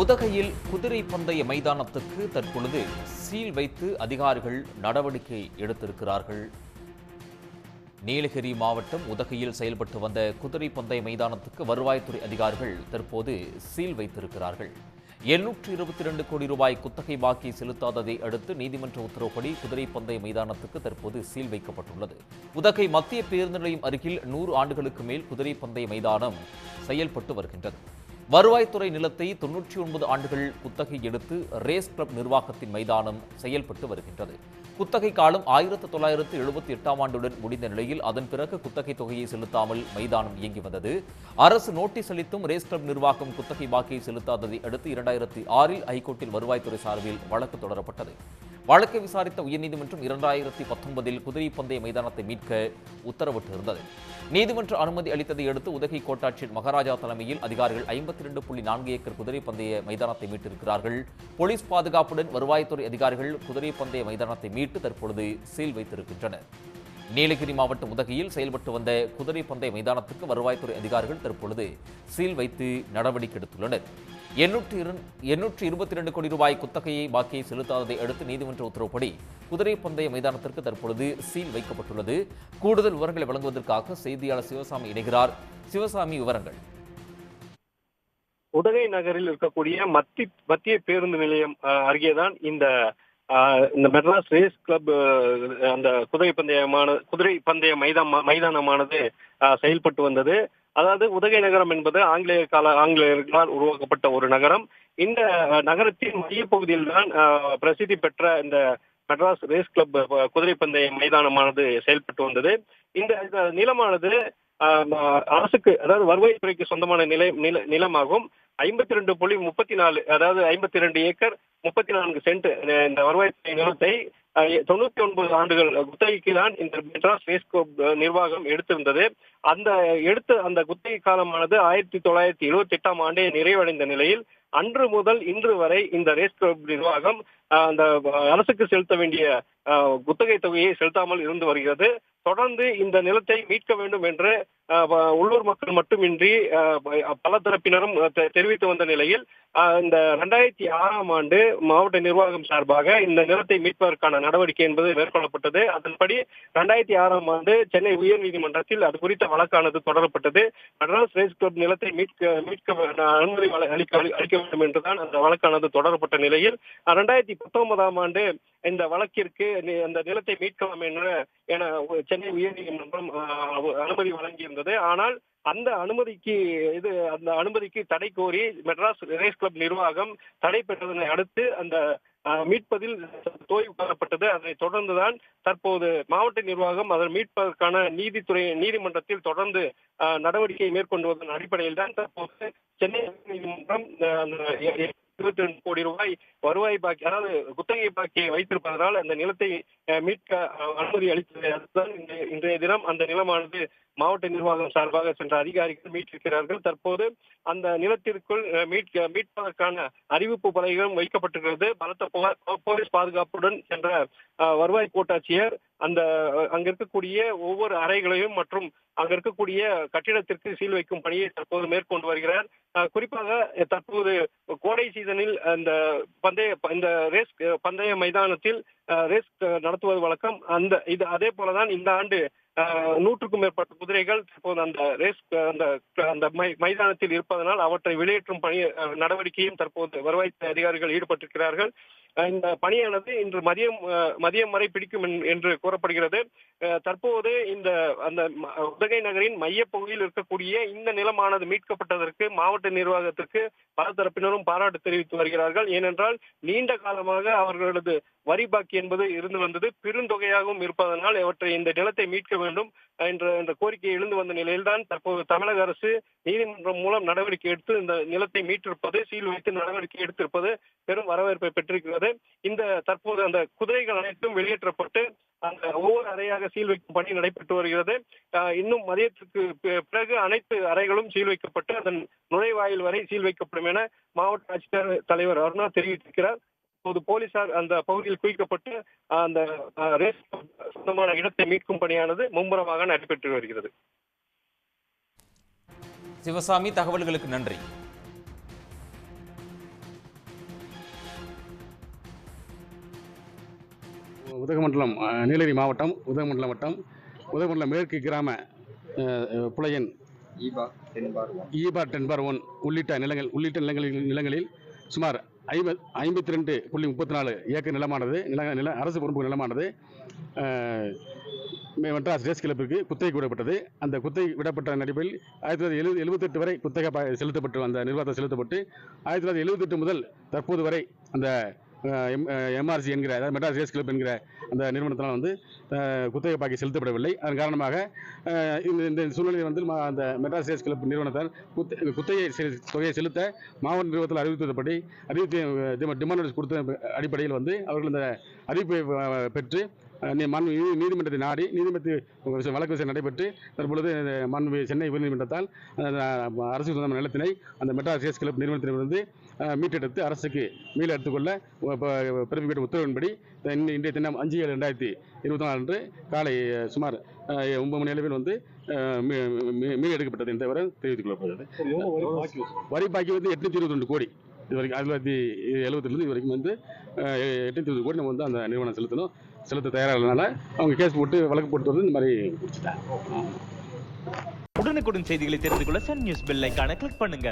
உதகையில் குதிரை பந்தய மைதானத்துக்கு தற்பொழுது சீல் வைத்து அதிகாரிகள் நடவடிக்கை எடுத்திருக்கிறார்கள். நீலகிரி மாவட்டம் உதகையில் செயல்பட்டு வந்த குதிரை பந்தய மைதானத்துக்கு வருவாய்த்துறை அதிகாரிகள் தற்போது சீல் வைத்திருக்கிறார்கள். எண்ணூற்று இருபத்தி ரெண்டு கோடி ரூபாய் குத்தகை பாக்கி செலுத்தாததை அடுத்து நீதிமன்ற உத்தரவுப்படி குதிரை பந்தய மைதானத்துக்கு தற்போது சீல் வைக்கப்பட்டுள்ளது. உதகை மத்திய பேருந்து நிலையம் அருகில் நூறு ஆண்டுகளுக்கு மேல் குதிரை பந்தய மைதானம் செயல்பட்டு வருகின்றது. வருவாய்த்துறை நிலத்தை தொன்னூற்றி ஒன்பது ஆண்டுகள் குத்தகை எடுத்து ரேஸ் கிளப் நிர்வாகத்தின் மைதானம் செயல்பட்டு வருகின்றது. குத்தகை காலம் ஆயிரத்து தொள்ளாயிரத்து எழுபத்தி எட்டாம் ஆண்டுடன் முடிந்த நிலையில் அதன் பிறகு குத்தகை தொகையை செலுத்தாமல் மைதானம் இயங்கி வந்தது. அரசு நோட்டீஸ் அளித்தும் ரேஸ் கிளப் நிர்வாகம் குத்தகை பாக்கியை செலுத்தாததை அடுத்து இரண்டாயிரத்தி ஆறில் ஹைகோர்ட்டில் வருவாய்த்துறை சார்பில் வழக்கு தொடரப்பட்டது. வழக்கை விசாரித்த உயர்நீதிமன்றம் இரண்டாயிரத்தி பத்தொன்பதில் குதிரை பந்தய மைதானத்தை மீட்க உத்தரவிட்டிருந்தது. நீதிமன்ற அனுமதி அளித்ததை அடுத்து உதகை கோட்டாட்சியர் மகாராஜா தலைமையில் அதிகாரிகள் ஐம்பத்தி ரெண்டு புள்ளி நான்கு ஏக்கர் குதிரை பந்தய மைதானத்தை மீட்டிருக்கிறார்கள். போலீஸ் பாதுகாப்புடன் வருவாய்த்துறை அதிகாரிகள் குதிரை பந்தய மைதானத்தை மீட்டு தற்பொழுது சீல் வைத்திருக்கின்றனர். நீலகிரி மாவட்டம் உதகையில் செயல்பட்டு வந்த குதிரை பந்தய மைதானத்துக்கு வருவாய்த்துறை அதிகாரிகள் தற்பொழுது சீல் வைத்து நடவடிக்கை எடுத்துள்ளனர். எண்ணூற்றி எண்ணூற்றி இருபத்தி இரண்டு கோடி ரூபாய் குத்தகையை பாக்கியை செலுத்தாததை அடுத்து நீதிமன்ற உத்தரவுப்படி குதிரை பந்தய மைதானத்திற்கு தற்பொழுது சீல் வைக்கப்பட்டுள்ளது. கூடுதல் விவரங்களை வழங்குவதற்காக செய்தியாளர் சிவசாமி இணைகிறார். சிவசாமி விவரங்கள். உதகை நகரில் இருக்கக்கூடிய மத்தி மத்திய பேருந்து நிலையம் அருகேதான் இந்த இந்த மெட்ராஸ் ரேஸ் கிளப் அந்த குதிரை பந்தயமான குதிரை பந்தய மைதான மைதானமானது செயல்பட்டு வந்தது. அதாவது உதகை நகரம் என்பது ஆங்கிலேய கால ஆங்கிலேயர்களால் உருவாக்கப்பட்ட ஒரு நகரம். இந்த நகரத்தின் மையப்பகுதியில் தான் பிரசித்தி பெற்ற இந்த மெட்ராஸ் ரேஸ் கிளப் குதிரை பந்தய மைதானமானது செயல்பட்டு வந்தது. இந்த நிலமானது ஆஹ் அரசுக்கு அதாவது வருவாய்த்துறைக்கு சொந்தமான நிலை நில நிலமாகும். ஐம்பத்தி ரெண்டு புள்ளி முப்பத்தி நாலு அதாவது ஐம்பத்தி ரெண்டு ஏக்கர் முப்பத்தி நான்கு சென்ட் இந்த வருவாய் நிலத்தை தொண்ணூத்தி ஒன்பது ஆண்டுகள் குத்தகைக்கு தான் இந்த மெட்ராஸ் ரேஸ் நிர்வாகம் எடுத்திருந்தது. அந்த எடுத்த அந்த குத்தகை காலமானது ஆயிரத்தி தொள்ளாயிரத்தி எழுபத்தி எட்டாம் ஆண்டே நிறைவடைந்த நிலையில் அன்று முதல் இன்று வரை இந்த ரேஸ் கிளப் நிர்வாகம் அந்த அரசுக்கு செலுத்த வேண்டிய குத்தகை தொகையை செலுத்தாமல் இருந்து வருகிறது. தொடர்ந்து இந்த நிலத்தை மீட்க வேண்டும் என்று உள்ளூர் மக்கள் மட்டுமின்றி பல தரப்பினரும் தெரிவித்து வந்த நிலையில் இந்த ரெண்டாயிரத்தி ஆறாம் ஆண்டு மாவட்ட நிர்வாகம் சார்பாக இந்த நிலத்தை மீட்பதற்கான நடவடிக்கை என்பது மேற்கொள்ளப்பட்டது. அதன்படி ரெண்டாயிரத்தி ஆறாம் ஆண்டு சென்னை உயர்நீதிமன்றத்தில் அது குறித்த வழக்கானது தொடரப்பட்டது. மெட்ராஸ் ரேஸ் கிளப் நிலத்தை மீட்க மீட்க அனுமதி அளிக்க அளிக்க வேண்டும் என்றுதான் அந்த வழக்கானது தொடரப்பட்ட நிலையில் ரெண்டாயிரத்தி பத்தொன்பதாம் ஆண்டு இந்த வழக்கிற்கு அந்த நிலத்தை மீட்கலாம் என்று என சென்னை உயர்நீதிமன்றம் அனுமதி வழங்கியிருந்தது. ஆனால் அந்த அனுமதிக்கு இது அந்த அனுமதிக்கு தடை கோரி மெட்ராஸ் ரேஸ் கிளப் நிர்வாகம் தடை பெற்றதனை அடுத்து அந்த மீட்பதில் தோய்வு காணப்பட்டது. அதனை தொடர்ந்துதான் தற்போது மாவட்ட நிர்வாகம் அதன் மீட்பதற்கான நீதித்துறை நீதிமன்றத்தில் தொடர்ந்து நடவடிக்கை மேற்கொண்டுவதன் அடிப்படையில் தான் தற்போது சென்னை நீதிமன்றம் இருபத்தி ரெண்டு கோடி ரூபாய் வருவாய் பாக்கி அதாவது குத்தகை பாக்கியை வைத்திருப்பதனால் அந்த நிலத்தை மீட்க அனுமதி அளித்ததை. அதுதான் இன்றைய தினம் அந்த நிலமானது மாவட்ட நிர்வாகம் சார்பாக சென்ற அதிகாரிகள் மீட்டிருக்கிறார்கள் தற்போது அந்த நிலத்திற்குள் மீட்க மீட்பதற்கான அறிவிப்பு பலகைகளும் வைக்கப்பட்டிருக்கிறது. பலத்த போலீஸ் பாதுகாப்புடன் சென்ற வருவாய் கோட்டாட்சியர் அந்த அங்க இருக்கக்கூடிய ஒவ்வொரு அறைகளையும் மற்றும் அங்க இருக்கக்கூடிய கட்டிடத்திற்கு சீல் வைக்கும் பணியை தற்போது மேற்கொண்டு வருகிறார். குறிப்பாக தற்போது கோடை சீசனில் அந்த பந்தய இந்த ரேஸ் பந்தய மைதானத்தில் ரேஸ் நடத்துவது வழக்கம். அந்த இது அதே போலதான் இந்த ஆண்டு நூற்றுக்கும் மேற்பட்ட குதிரைகள் தற்போது அந்த ரேஸ் அந்த அந்த மை- மைதானத்தில் இருப்பதனால் அவற்றை வெளியேற்றும் பணி நடவடிக்கையும் தற்போது வருவாய்த்துறை அதிகாரிகள் ஈடுபட்டிருக்கிறார்கள். இந்த பணியானது இன்று மதியம் மதியம் வரை பிடிக்கும் என்று கூறப்படுகிறது. தற்போது இந்த அந்த உதகை நகரின் மையப்பகுதியில் இருக்கக்கூடிய இந்த நிலமானது மீட்கப்பட்டதற்கு மாவட்ட நிர்வாகத்திற்கு பல தரப்பினரும் பாராட்டு தெரிவித்து வருகிறார்கள். ஏனென்றால் நீண்ட காலமாக அவர்களது வரி பாக்கி என்பது இருந்து வந்தது. பெருந்தொகையாகவும் இருப்பதனால் அவற்றை இந்த நிலத்தை மீட்க வேண்டும் என்ற என்ற கோரிக்கை எழுந்து வந்த நிலையில்தான் தற்போது தமிழக அரசு நீதிமன்றம் மூலம் நடவடிக்கை எடுத்து இந்த நிலத்தை மீட்டிருப்பது சீல் வைத்து நடவடிக்கை எடுத்திருப்பது பெரும் வரவேற்பை பெற்றிருக்கிறது. இந்த தற்போது அந்த குதிரைகள் அனைத்தும் வெளியேற்றப்பட்டு அந்த ஒவ்வொரு அறையாக சீல் வைக்கும் பணி நடைபெற்று வருகிறது. இன்னும் மதியத்துக்கு பிறகு அனைத்து அறைகளும் சீல் வைக்கப்பட்டு அதன் நுழைவாயில் வரை சீல் வைக்கப்படும் என மாவட்ட ஆட்சித்தலைவர் தலைவர் அருணா தெரிவித்திருக்கிறார். இப்போது போலீசார் அந்த பகுதியில் குவிக்கப்பட்டு அந்த ரேஸ் சொந்தமான இடத்தை மீட்கும் பணியானது மும்முரமாக நடைபெற்று வருகிறது. சிவசாமி தகவல்களுக்கு நன்றி. உதகமண்டலம் நீலகிரி மாவட்டம் உதகமண்டலம் வட்டம் உதகமண்டலம் மேற்கு கிராம புலையன் ஈபா டென் பார் ஒன் உள்ளிட்ட நிலங்கள் உள்ளிட்ட நிலங்களில் நிலங்களில் சுமார் ஐம்பத் ஐம்பத்தி ரெண்டு புள்ளி முப்பத்தி நாலு ஏக்கர் நிலமானது நில நில அரசு பொறுப்பு நிலமானது. மெட்ராஸ் ரேஸ் கிளப்பிற்கு குத்தகை விடப்பட்டது அந்த குத்தகை விடப்பட்ட நடிப்பில் ஆயிரத்தி தொள்ளாயிரத்தி எழுபது எழுபத்தெட்டு வரை குத்தகை செலுத்தப்பட்டு அந்த நிர்வாகத்தை செலுத்தப்பட்டு ஆயிரத்தி தொள்ளாயிரத்தி எழுபத்தெட்டு முதல் தற்போது வரை அந்த எம்ஆர்சி என்கிற அதாவது மெட்ராஸ் ரேஸ் கிளப் என்கிற அந்த நிறுவனத்தினால் வந்து குத்தகை பாக்கி செலுத்தப்படவில்லை. அதன் காரணமாக இந்த இந்த சூழ்நிலையில் வந்து அந்த மெட்ராஸ் ரேஸ் கிளப் நிறுவனத்தால் குத்த குத்தகை தொகையை செலுத்த மாவட்ட நிறுவனத்தில் அறிவித்தபடி அறிவித்து டிமாண்ட் கொடுத்த அடிப்படையில் வந்து அவர்கள் இந்த அறிவிப்பை பெற்று நீதி- நீதிமன்றத்தை நாடி நீதிமன்றத்தில் வழக்கு விசாரணை நடைபெற்று தற்பொழுது மாண்பு சென்னை உயர்நீதிமன்றத்தால் அரசு சொந்தமான நிலத்தினை அந்த மெட்ராஸ் ரேஸ் கிளப் நிறுவனத்திலிருந்து மீட்டெடுத்து அரசுக்கு மீள எடுத்துக்கொள்ள பிறப்பிக்கப்பட்ட உத்தரவின்படி இன்றைய தினம் அஞ்சு ஏழு ரெண்டாயிரத்தி இருபத்தி நாலு அன்று காலை சுமார் ஒன்பது மணி அளவில் வந்து அஹ், மீ- மீ- மீள் எடுக்கப்பட்டது என்ற விவரம் தெரிவித்துக் கொள்ளப்படுகிறது. வரி பாக்கி வந்து எட்நூத்தி இருபத்தி ரெண்டு கோடி. இது வரைக்கும் ஆயிரத்தி தொள்ளாயிரத்தி எழுபதுலேருந்து இது வரைக்கும் வந்து எட்நூத்தி இருபது கோடி நம்ம வந்து அந்த நிறுவனம் செலுத்தணும். செலுத்த தயாராகிறதுனால அவங்க கேஸ் போட்டு வழக்கு போட்டு வந்து இந்த மாதிரி முடிச்சுட்டாங்க உடனுக்குடன் செய்திகளை தெரிந்து கொள்ள Sun News bell icon click பண்ணுங்க.